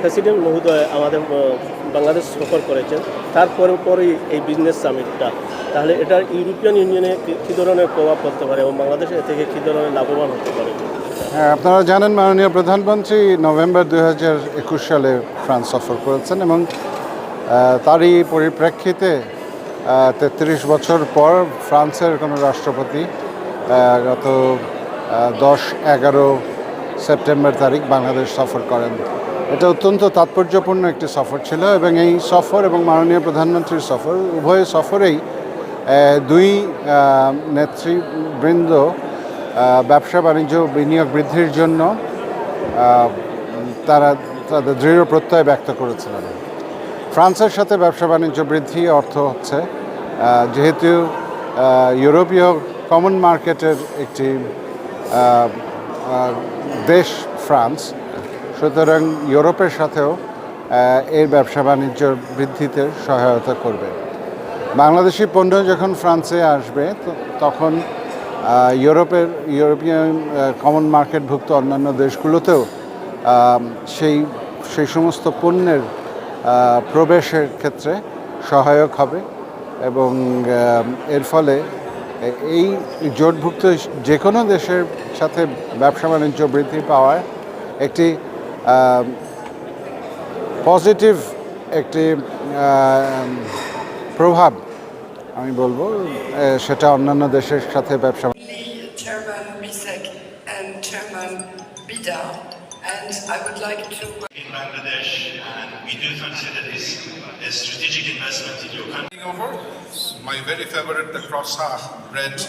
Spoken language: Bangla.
প্রেসিডেন্ট মহোদয় আমাদের বাংলাদেশ সফর করেছেন। তারপরে পরেই এই বিজনেস সামিটটা তাহলে এটা ইউরোপিয়ান ইউনিয়নে কী ধরনের প্রভাব পড়তে পারে এবং বাংলাদেশ এ থেকে কী ধরনের লাভবান হতে পারে? হ্যাঁ আপনারা জানেন মাননীয় প্রধানমন্ত্রী নভেম্বর দু হাজার একুশ সালে ফ্রান্স সফর করেছেন এবং তারই পরিপ্রেক্ষিতে তেত্রিশ বছর পর ফ্রান্সের কোনো রাষ্ট্রপতি গত দশ এগারো সেপ্টেম্বর তারিখ বাংলাদেশ সফর করেন। এটা অত্যন্ত তাৎপর্যপূর্ণ একটি সফর ছিল এবং এই সফর এবং মাননীয় প্রধানমন্ত্রীর সফর, উভয় সফরেই দুই নেতৃবৃন্দ ব্যবসা বাণিজ্য বিনিয়োগ বৃদ্ধির জন্য তারা তাদের দৃঢ় প্রত্যয় ব্যক্ত করেছিলেন। ফ্রান্সের সাথে ব্যবসা বাণিজ্য বৃদ্ধি অর্থ হচ্ছে যেহেতু ইউরোপীয় কমন মার্কেটের একটি দেশ ফ্রান্স। সুতরাং ইউরোপের সাথেও এর ব্যবসা বাণিজ্য বৃদ্ধিতে সহায়তা করবে। বাংলাদেশি পণ্য যখন ফ্রান্সে আসবে তখন ইউরোপের, ইউরোপিয়ান কমন মার্কেটভুক্ত অন্যান্য দেশগুলোতেও সেই সেই সমস্ত পণ্যের প্রবেশের ক্ষেত্রে সহায়ক হবে এবং এর ফলে এই জোটভুক্ত যে কোনো দেশের সাথে ব্যবসা বাণিজ্য বৃদ্ধি পাওয়ায় একটি পজিটিভ একটি প্রভাব আমি বলব সেটা অন্যান্য দেশের সাথে ব্যবসা and Chairman Bida. And I would like to in Bangladesh, and we do consider this a strategic investment in your country. over. My very favorite, the croissant bread